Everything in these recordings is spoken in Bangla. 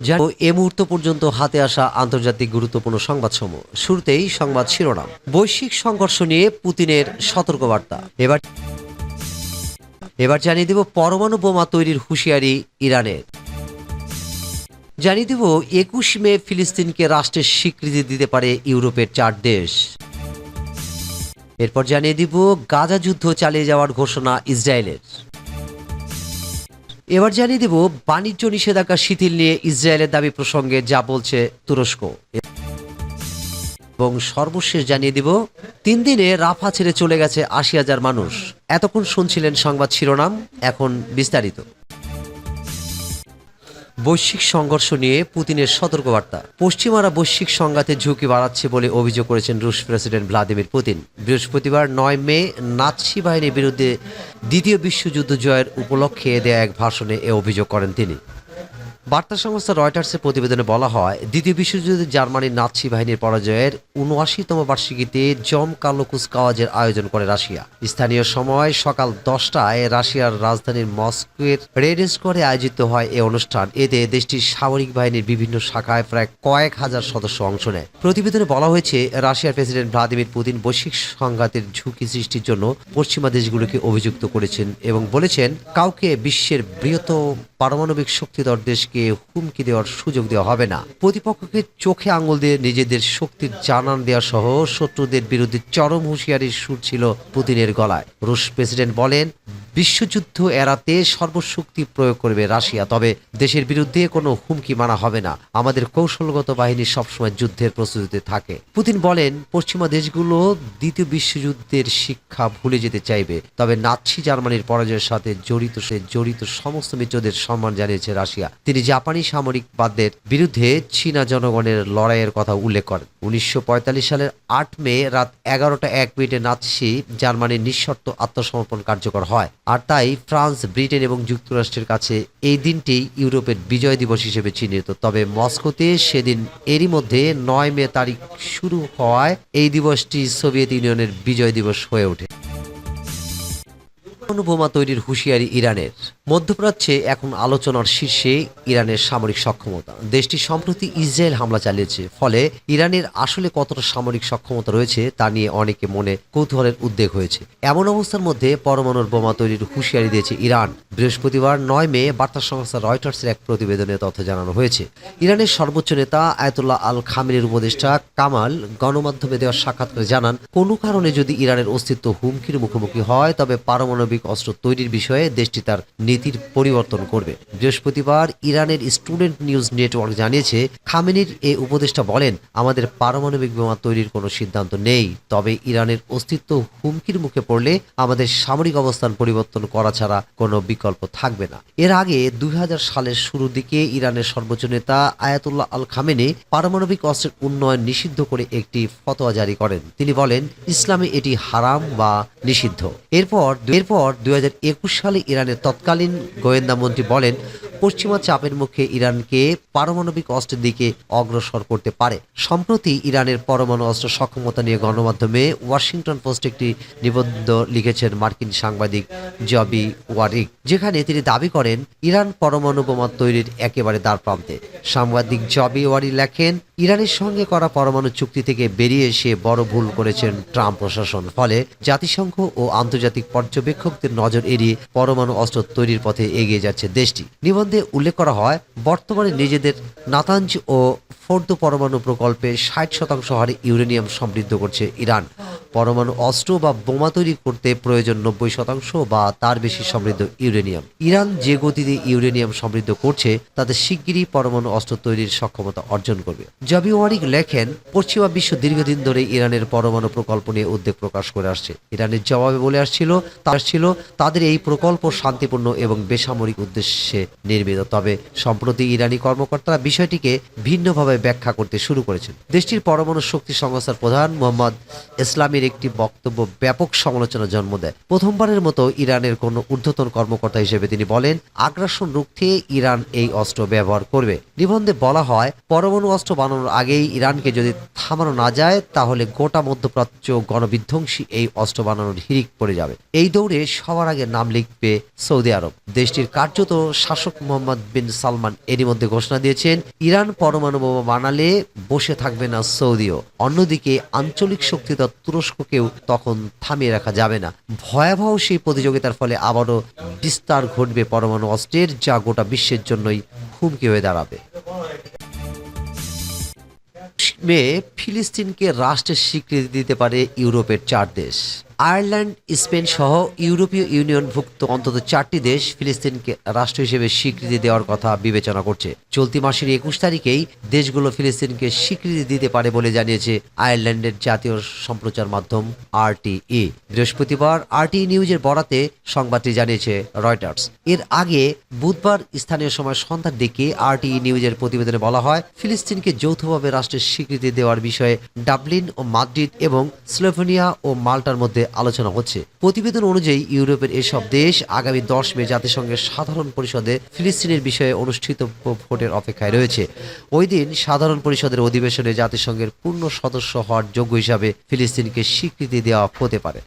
যা এ মুহূর্ত পর্যন্ত হাতে আসা আন্তর্জাতিক গুরুত্বপূর্ণ সংবাদসমূহ। শুরুতেই সংবাদ শিরোনাম। বৈশ্বিক সংঘর্ষ নিয়ে পুতিনের সতর্কবার্তা। এবার এবার জানিয়ে দেব পরমাণু বোমা তৈরির হুঁশিয়ারি ইরানের। জানিয়ে দেব একুশ মে ফিলিস্তিনকে রাষ্ট্রের স্বীকৃতি দিতে পারে ইউরোপের চার দেশ। এরপর জানিয়ে দিব গাজা যুদ্ধ চালিয়ে যাওয়ার ঘোষণা ইসরায়েলের। এবার জানিয়ে দেব, বাণিজ্য নিষেধাজ্ঞা শিথিল নিয়ে ইসরায়েলের দাবি প্রসঙ্গে যা বলছে তুরস্ক। এবং সর্বশেষ জানিয়ে দিব, তিন দিনে রাফা ছেড়ে চলে গেছে আশি হাজার মানুষ। এতক্ষণ শুনছিলেন সংবাদ শিরোনাম, এখন বিস্তারিত। বৈশ্বিক সংঘর্ষ নিয়ে পুতিনের সতর্কবার্তা। পশ্চিমারা বৈশ্বিক সংঘাতে ঝুঁকি বাড়াচ্ছে বলে অভিযোগ করেছেন রুশ প্রেসিডেন্ট ভ্লাদিমির পুতিন। বৃহস্পতিবার নয় মে নাৎসি বাহিনীর বিরুদ্ধে দ্বিতীয় বিশ্বযুদ্ধ জয়ের উপলক্ষে দেয়া এক ভাষণে এ অভিযোগ করেন তিনি। বার্তা সংস্থা রয়টার্সের প্রতিবেদনে বলা হয়, দ্বিতীয় বিশ্বযুদ্ধে জার্মানির নাৎসি বাহিনীর পরাজয়ের উনআশিতম বার্ষিকীতে জম কালোকুস কাওয়াজের আয়োজন করে রাশিয়া। স্থানীয় সময় সকাল দশটায় রাশিয়ার রাজধানীর মস্কোয়ের রেড স্কোয়ারে আয়োজিত হয় এ অনুষ্ঠান। এতে দেশটির সামরিক বাহিনীর বিভিন্ন শাখায় প্রায় কয়েক হাজার সদস্য অংশ নেয়। প্রতিবেদনে বলা হয়েছে, রাশিয়ার প্রেসিডেন্ট ভ্লাদিমির পুতিন বৈশ্বিক সংঘাতের ঝুঁকি সৃষ্টির জন্য পশ্চিমা দেশগুলোকে অভিযুক্ত করেছেন এবং বলেছেন, কাউকে বিশ্বের বৃহত্তম পারমাণবিক শক্তিধর দেশকে হুমকি দেওয়ার সুযোগ দেওয়া হবে না। প্রতিপক্ষকে চোখে আঙুল দিয়ে নিজেদের শক্তির জানান দেওয়া সহ শত্রুদের বিরুদ্ধে চরম হুঁশিয়ারির সুর ছিল পুতিনের গলায়। রুশ প্রেসিডেন্ট বলেন বিশ্বযুদ্ধ এড়াতে সর্বশক্তি প্রয়োগ করবে রাশিয়া। তবে দেশের বিরুদ্ধে কোনো হুমকি মানা হবে না। আমাদের কৌশলগত বাহিনী সবসময় যুদ্ধের প্রস্তুতিতে থাকে। পুতিন বলেন, পশ্চিমা দেশগুলো দ্বিতীয় বিশ্বযুদ্ধের শিক্ষা ভুলে যেতে চাইবে। তবে নাৎসি জার্মানির পরাজয়ের সাথে জড়িত, সে জড়িত সমস্ত মিত্রদের সম্মান জানিয়েছে রাশিয়া। তিনি জাপানি সামরিকবাদের বিরুদ্ধে চীনা জনগণের লড়াইয়ের কথা উল্লেখ করেন। উনিশশো পঁয়তাল্লিশ সালের আট মে রাত এগারোটা এক মিনিটে নাৎসি জার্মানির নিঃশর্ত আত্মসমর্পণ কার্যকর হয়। আর তাই ফ্রান্স, ব্রিটেন এবং যুক্তরাষ্ট্রের কাছে এই দিনটি ইউরোপের বিজয় দিবস হিসেবে চিহ্নিত। তবে মস্কোতে সেদিন এরই মধ্যে নয় মে তারিখ শুরু হওয়ায় এই দিবসটি সোভিয়েত ইউনিয়নের বিজয় দিবস হয়ে ওঠে। পরমাণু বোমা তৈরির হুঁশিয়ারি ইরানের। মধ্যপ্রাচ্যে এখন আলোচনার শীর্ষে ইরানের সামরিক সক্ষমতা। দেশটি সম্প্রতি ইসরায়েল হামলা চালিয়েছে, ফলে ইরানের আসলে কতটা সামরিক সক্ষমতা রয়েছে তা নিয়ে অনেকে মনে কৌতূহলের উদ্বেগ হয়েছে। এমন অবস্থার মধ্যে পরমাণুর বোমা তৈরির হুঁশিয়ারি দিয়েছে ইরান। বৃহস্পতিবার নয় মে বার্তা সংস্থা রয়টার্সের এক প্রতিবেদনে তথ্য জানানো হয়েছে। ইরানের সর্বোচ্চ নেতা আয়তুল্লাহ আল খামিনের উপদেষ্টা কামাল গণমাধ্যমে দেওয়া সাক্ষাৎকারে জানান, কোনো কারণে যদি ইরানের অস্তিত্ব হুমকির মুখোমুখি হয়, তবে পারমাণবিক অস্ত্র তৈরির বিষয়ে দেশটি তার নীতির পরিবর্তন করবে। বৃহস্পতিবার ইরানের স্টুডেন্ট নিউজ নেটওয়ার্ক জানিয়েছে, খামেনির এ উপদেষ্টা বলেন, আমাদের পারমাণবিক বোমা তৈরির কোনো সিদ্ধান্ত নেই। তবে ইরানের অস্তিত্ব হুমকির মুখে পড়লে আমাদের সামরিক অবস্থান পরিবর্তন করা ছাড়া কোনো বিকল্প থাকবে না। এর আগে দুই হাজার সালের শুরুর দিকে ইরানের সর্বোচ্চ নেতা আয়াতুল্লাহ আল খামেনি পারমাণবিক অস্ত্রের উন্নয়ন নিষিদ্ধ করে একটি ফতোয়া জারি করেন। তিনি বলেন, ইসলামে এটি হারাম বা নিষিদ্ধ। এরপর এরপর হাজার একুশ সালে ইরানের তৎকালীন গোয়েন্দা মন্ত্রী বলেন পশ্চিমা চাপের মুখে ইরানকে পারমাণবিক অস্ত্রের দিকে অগ্রসর করতে পারে। সম্প্রতি ইরানের পরমাণু অস্ত্র সক্ষমতা নিয়ে গণমাধ্যমে ওয়াশিংটন পোস্ট একটি নিবন্ধ লিখেছেন মার্কিন সাংবাদিক জবি ওয়ারিক, যেখানে তিনি দাবি করেন, ইরান পরমাণু বোমা তৈরির একেবারে দ্বার প্রান্তে। সাংবাদিক জবি ওয়ারি লেখেন, ইরানের সঙ্গে করা পরমাণু চুক্তি থেকে বেরিয়ে এসে বড় ভুল করেছেন ট্রাম্প প্রশাসন, ফলে জাতিসংঘ ও আন্তর্জাতিক পর্যবেক্ষকদের নজর এড়িয়ে পরমাণু অস্ত্র তৈরির পথে এগিয়ে যাচ্ছে দেশটি। নিবন্ধে উল্লেখ করা হয়, বর্তমানে নিজেদের নাতাঞ্জ ও ফোর্দ পরমাণু প্রকল্পে ষাট শতাংশ হারে ইউরেনিয়াম সমৃদ্ধ করছে ইরান। পরমাণু অস্ত্র বা বোমা তৈরি করতে প্রয়োজন নব্বই শতাংশ বা তার বেশি সমৃদ্ধ ইউরেনিয়াম। ইরান যে গতিতে ইউরেনিয়াম সমৃদ্ধ করছে, তাতে শিগগিরই পরমাণু অস্ত্র তৈরির সক্ষমতা অর্জন করবে। জবি ওয়ারিক লেখেন, পশ্চিমা বিশ্ব দীর্ঘদিন ধরে ইরানের পরমাণু প্রকল্প নিয়ে উদ্বেগ প্রকাশ করে আসছে। ইরানের জবাবে বলে আসছিল তার ছিল, তাদের এই প্রকল্প শান্তিপূর্ণ এবং বেসামরিক উদ্দেশ্যে নির্মিত তবে সম্প্রতি ইরানি কর্মকর্তারা বিষয়টিকে ভিন্নভাবে ব্যাখ্যা করতে শুরু করেছেন। দেশটির পরমাণু শক্তি সংস্থার প্রধান মোহাম্মদ ইসলামের একটি বক্তব্য ব্যাপক সমালোচনা জন্ম দেয়। প্রথমবারের মতো ইরানের কোনো ঊর্ধ্বতন কর্মকর্তা হিসেবে তিনি বলেন, আগ্রাসন রুখতে ইরান এই অস্ত্র ব্যবহার করবে। নিবন্ধে বলা হয়, পরমাণু অস্ত্র বানানোর আগেই ইরানকে যদি থামানো না যায়, তাহলে গোটা মধ্যপ্রাচ্য গণবিধ্বংসী এই অস্ত্র বানানোর হিরিক পড়ে যাবে। এই দৌড়ে সবার আগে নাম লিখবে সৌদি আরব। দেশটির কার্যত শাসক মোহাম্মদ বিন সালমান এরই মধ্যে ঘোষণা দিয়েছেন, ইরান পরমাণু বোমা বানালে বসে থাকবে না সৌদিও। অন্যদিকে আঞ্চলিক শক্তিধর তুরস্ককেও তখন থামিয়ে রাখা যাবে না। ভয়াবহ সেই প্রতিযোগিতার ফলে আবারও বিস্তার ঘটবে পরমাণু অস্ত্রের, যা গোটা বিশ্বের জন্যই হুমকি হয়ে দাঁড়াবে। মে ফিলিস্তিনকে রাষ্ট্রের স্বীকৃতি দিতে পারে ইউরোপের চার দেশ। আয়ারল্যান্ড, স্পেন সহ ইউরোপীয় ইউনিয়নভুক্ত অন্তত চারটি দেশ ফিলিস্তিনকে রাষ্ট্র হিসেবে স্বীকৃতি দেওয়ার কথা বিবেচনা করছে। চলতি মাসের একুশ তারিখেই দেশগুলো ফিলিস্তিনকে স্বীকৃতি দিতে পারে বলে জানিয়েছে আয়ারল্যান্ডের জাতীয় সম্প্রচার মাধ্যম আরটিই। বৃহস্পতিবার আরটিই নিউজের বরাতে সংবাদটি জানিয়েছে রয়টার্স। এর আগে বুধবার স্থানীয় সময় সন্ধ্যার দিকে আরটিই নিউজের প্রতিবেদনে বলা হয়, ফিলিস্তিনকে যৌথভাবে রাষ্ট্রের স্বীকৃতি দেওয়ার বিষয়ে ডাবলিন ও মাদ্রিদ এবং স্লোভেনিয়া ও মাল্টার মধ্যে আলোচনা হচ্ছে। প্রতিবেদন অনুযায়ী ইউরোপের এসব দেশ আগামী দশ মে জাতিসংঘের সাধারণ পরিষদে ফিলিস্তিনের বিষয়ে অনুষ্ঠিত ভোটের অপেক্ষায় রয়েছে। ওই দিন সাধারণ পরিষদের অধিবেশনে জাতিসংঘের পূর্ণ সদস্য হওয়ার যোগ্য হিসাবে ফিলিস্তিনকে স্বীকৃতি দেওয়া হতে পারে।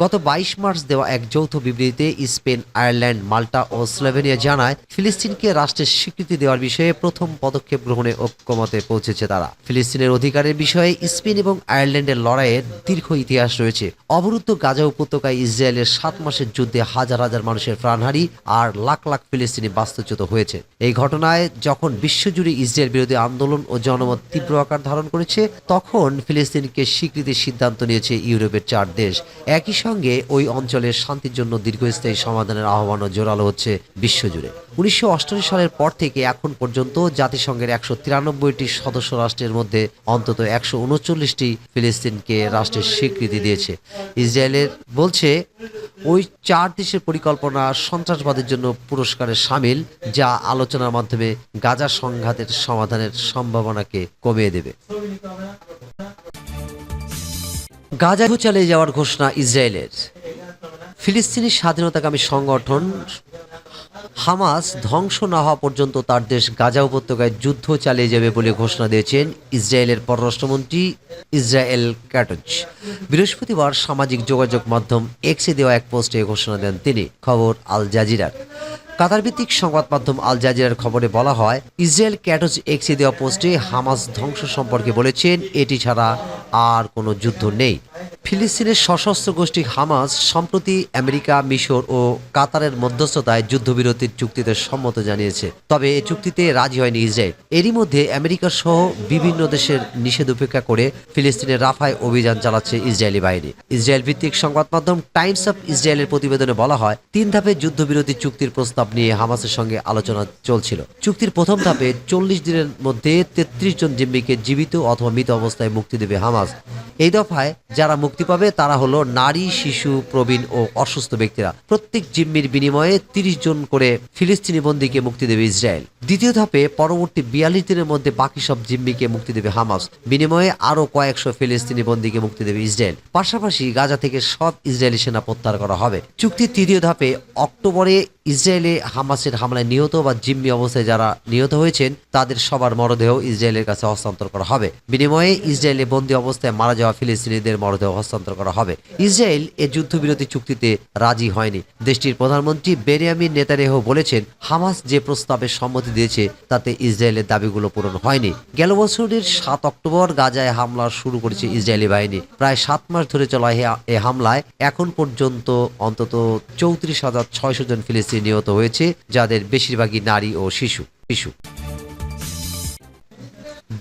গত বাইশ মার্চ দেওয়া এক যৌথ বিবৃতিতে স্পেন, আয়ারল্যান্ড, মাল্টা ও স্লোভেনিয়া জানায় ফিলিস্তিনকে রাষ্ট্রের স্বীকৃতি দেওয়ার বিষয়ে প্রথম পদক্ষেপ গ্রহণে ঐক্যমতে পৌঁছেছে তারা। ফিলিস্তিনের অধিকারের বিষয়ে স্পেন এবং আয়ারল্যান্ডের লড়াইয়ের দীর্ঘ ইতিহাস রয়েছে। অবরুদ্ধ গাজা উপত্যকায় ইসরায়েলের সাত মাসের যুদ্ধে হাজার হাজার মানুষের প্রাণহানি আর লাখ লাখ ফিলিস্তিনি বাস্তুচ্যুত হয়েছে। এই ঘটনায় যখন বিশ্বজুড়ে ইসরায়েল বিরোধী আন্দোলন ও জনমত তীব্র আকার ধারণ করেছে, তখন ফিলিস্তিনকে স্বীকৃতির সিদ্ধান্ত নিয়েছে ইউরোপের চার দেশ। একই সঙ্গে ওই অঞ্চলের শান্তির জন্য দীর্ঘস্থায়ী সমাধানের আহ্বানও জোরালো হচ্ছে বিশ্বজুড়ে। উনিশশো সালের পর থেকে এখন পর্যন্ত জাতিসংঘের একশো তিরানব্বইটি সদস্য রাষ্ট্রের মধ্যে অন্তত একশো উনচল্লিশটি ফিলিস্তিনকে রাষ্ট্রের স্বীকৃতি দিয়েছে। ইসরায়েলের বলছে, ওই চার দেশের পরিকল্পনা সন্ত্রাসবাদের জন্য পুরস্কারে সামিল, যা আলোচনার মাধ্যমে গাজা সংঘাতের সমাধানের সম্ভাবনাকে কমিয়ে দেবে। গাজা চালিয়ে যাওয়ার ঘোষণা ইসরায়েলের। ফিলিস্তিনি স্বাধীনতাকামী সংগঠন হামাস ধ্বংস না হওয়া পর্যন্ত তার দেশ গাজা উপত্যকায় যুদ্ধ চালিয়ে যাবে বলে ঘোষণা দিয়েছেন ইসরায়েলের পররাষ্ট্রমন্ত্রী ইসরায়েল ক্যাটজ। বৃহস্পতিবার সামাজিক যোগাযোগ মাধ্যম এক্সে দেওয়া এক পোস্টে ঘোষণা দেন তিনি। খবর আল জাজিরার। কাতার ভিত্তিক সংবাদ মাধ্যম আল জাজিরার খবরে বলা হয়, ইসরায়েল ক্যাটজ এক্সে দেওয়া পোস্টে হামাস ধ্বংস সম্পর্কে বলেছেন, এটি ছাড়া আর কোনো যুদ্ধ নেই। ফিলিস্তিনের সশস্ত্র গোষ্ঠী হামাস সম্প্রতি আমেরিকা, মিশর ও কাতারের মধ্যস্থতায় যুদ্ধবিরতির চুক্তিতে সম্মত জানিয়েছে। তবে এ চুক্তিতে রাজি হয়নি ইসরায়েল। এরই মধ্যে আমেরিকা সহ বিভিন্ন দেশের নিষেধ উপেক্ষা করে ফিলিস্তিনের রাফায় অভিযান চালাচ্ছে ইসরায়েলি বাহিনী। ইসরায়েল ভিত্তিক সংবাদ মাধ্যম টাইমস অফ ইসরায়েলের প্রতিবেদনে বলা হয়, তিন ধাপে যুদ্ধবিরতি চুক্তির প্রস্তাব নিয়ে হামাসের সঙ্গে আলোচনা চলছিল। চুক্তির প্রথম ধাপে চল্লিশ দিনের মধ্যে তেত্রিশ জন জিম্মিকে জীবিত অথবা মৃত অবস্থায় মুক্তি দেবে হামাস। এই দফায় যারা মুক্তি পাবে, তারা হলো নারী, শিশু, প্রবীণ ও অসুস্থ ব্যক্তিরা। প্রত্যেক জিম্মির বিনিময়ে তিরিশ জন করে ফিলিস্তিনি বন্দীকে মুক্তি দেবে ইসরায়েল। দ্বিতীয় ধাপে পরবর্তী বিয়াল্লিশ দিনের মধ্যে বাকি সব জিম্মিকে মুক্তি দেবে হামাস। বিনিময়ে আরও কয়েকশো ফিলিস্তিনি বন্দীকে মুক্তি দেবে ইসরায়েল। পাশাপাশি গাজা থেকে সব ইসরায়েলি সেনা প্রত্যাহার করা হবে। চুক্তির তৃতীয় ধাপে অক্টোবরে ইসরায়েলে হামাসের হামলায় নিহত বা জিম্মি অবস্থায় যারা নিহত হয়েছেন, তাদের সবার মরদেহ ইসরায়েলের কাছে হস্তান্তর করা হবে। বিনিময়ে ইসরায়েলে বন্দী অবস্থায় মারা যাওয়া ফিলিস্তিনিদের মরদেহ হস্তান্তর করা হবে। ইসরায়েল এ যুদ্ধবিরতি চুক্তিতে রাজি হয়নি। দেশটির প্রধানমন্ত্রী বেনিয়ামিন নেতারেহ বলেছেন, হামাস যে প্রস্তাবে সম্মতি দিয়েছে, তাতে ইসরায়েলের দাবিগুলো পূরণ হয়নি। গেল বছরের সাত অক্টোবর গাজায় হামলা শুরু করেছে ইসরায়েলি বাহিনী। প্রায় সাত মাস ধরে চলা এ হামলায় এখন পর্যন্ত অন্তত চৌত্রিশ হাজার ছয়শো জন ফিলিস্তিনি নিহত হয়েছে যাদের বেশিরভাগই নারী ও শিশু। শিশু।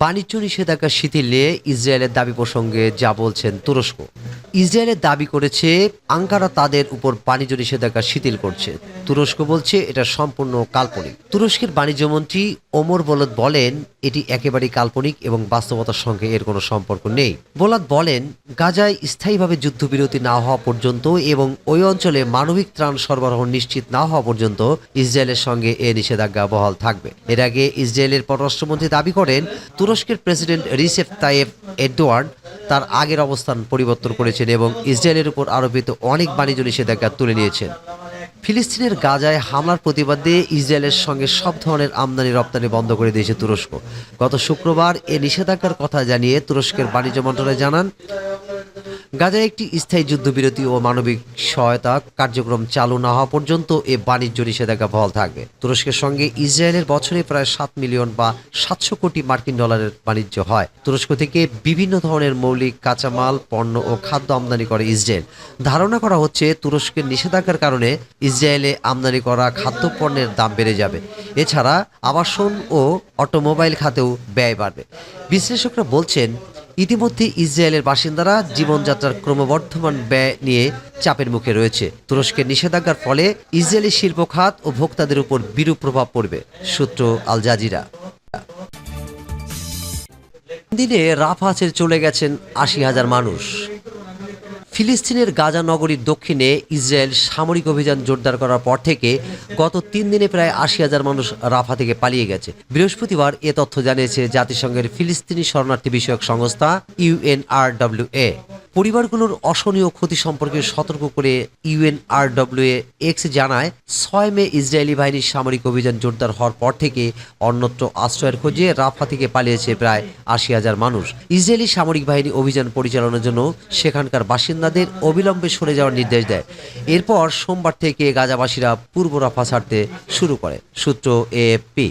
বাণিজ্য নিষেধাজ্ঞা শিথিল নিয়ে ইসরায়েলের দাবি প্রসঙ্গে যা বলছেন তুরস্ক। ইসরায়েলের দাবি করেছে, আঙ্কারা তাদের উপর বাণিজ্য নিষেধাজ্ঞা শিথিল করছে। তুরস্ক বলছে, এটা সম্পূর্ণ কাল্পনিক। তুরস্কের বাণিজ্যমন্ত্রী ওমর বলদ বলেন, এটি একেবারেই কাল্পনিক এবং বাস্তবতার সঙ্গে এর কোনো সম্পর্ক নেই। বোলাদ বলেন, গাজায় স্থায়ীভাবে যুদ্ধবিরতি না হওয়া পর্যন্ত এবং ওই অঞ্চলে মানবিক ত্রাণ সরবরাহ নিশ্চিত না হওয়া পর্যন্ত ইসরায়েলের সঙ্গে এ নিষেধাজ্ঞা বহাল থাকবে। এর আগে ইসরায়েলের পররাষ্ট্রমন্ত্রী দাবি করেন তুরস্কের প্রেসিডেন্ট রিসেফ তাইয়েব এডওয়ার্ড তার আগের অবস্থান পরিবর্তন করেছেন এবং ইসরায়েলের উপর আরোপিত অনেক বাণিজ্য নিষেধাজ্ঞা তুলে নিয়েছেন। ফিলিস্তিনের গাজায় হামলার প্রতিবাদে ইসরায়েলের সঙ্গে সব ধরনের আমদানি রপ্তানি বন্ধ করে দিয়েছে তুরস্ক। গত শুক্রবার এ নিষেধাজ্ঞার কথা জানিয়ে তুরস্কের বাণিজ্য মন্ত্রণালয় জানান গাজায় একটি স্থায়ী যুদ্ধবিরতি ও মানবিক সহায়তা কার্যক্রম চালু না হওয়া পর্যন্ত এ বাণিজ্য নিষেধাজ্ঞা বহাল থাকবে। তুরস্কের সঙ্গে ইসরায়েলের বছরে প্রায় সাত মিলিয়ন বা সাতশো কোটি মার্কিন ডলারের বাণিজ্য হয়। তুরস্ক থেকে বিভিন্ন ধরনের মৌলিক কাঁচামাল, পণ্য ও খাদ্য আমদানি করে ইসরায়েল। ধারণা করা হচ্ছে তুরস্কের নিষেধাজ্ঞার কারণে ইসরায়েলে আমদানি করা খাদ্যপণ্যের দাম বেড়ে যাবে। এছাড়া আবাসন ও অটোমোবাইল খাতেও ব্যয় বাড়বে। বিশ্লেষকরা বলছেন ইতিমধ্যে ইসরায়েলের বাসিন্দারা জীবনযাত্রার ক্রমবর্ধমান ব্যয় নিয়ে চাপের মুখে রয়েছে। তুরস্কের নিষেধাজ্ঞার ফলে ইসরায়েলি শিল্প খাত ও ভোক্তাদের উপর বিরূপ প্রভাব পড়বে, সূত্র আল জাজিরা। দিনে রাফা চলে গেছেন আশি হাজার মানুষ। ফিলিস্তিনের গাজা নগরীর দক্ষিণে ইসরায়েল সামরিক অভিযান জোরদার করার পর থেকে গত তিন দিনে প্রায় আশি হাজার মানুষ রাফা থেকে পালিয়ে গেছে। বৃহস্পতিবার এ তথ্য জানিয়েছে জাতিসংঘের ফিলিস্তিনি শরণার্থী বিষয়ক সংস্থা ইউএনআরডব্লিউ এ। পরিবারগুলোর অসহনীয় ক্ষতি সম্পর্কে সতর্ক করে ইউএনআরডব্লিউএ এক্স জানায়, ছয় মে ইসরায়েলি বাহিনীর সামরিক অভিযান জোরদার হওয়ার পর থেকে অন্যত্র আশ্রয়ের খোঁজে রাফা থেকে পালিয়েছে প্রায় আশি হাজার মানুষ। ইসরায়েলি সামরিক বাহিনী অভিযান পরিচালনার জন্য সেখানকার বাসিন্দাদের অবিলম্বে সরে যাওয়ার নির্দেশ দেয়। এরপর সোমবার থেকে গাজাবাসীরা পূর্ব রাফা ছাড়তে শুরু করে। সূত্র এএফপি।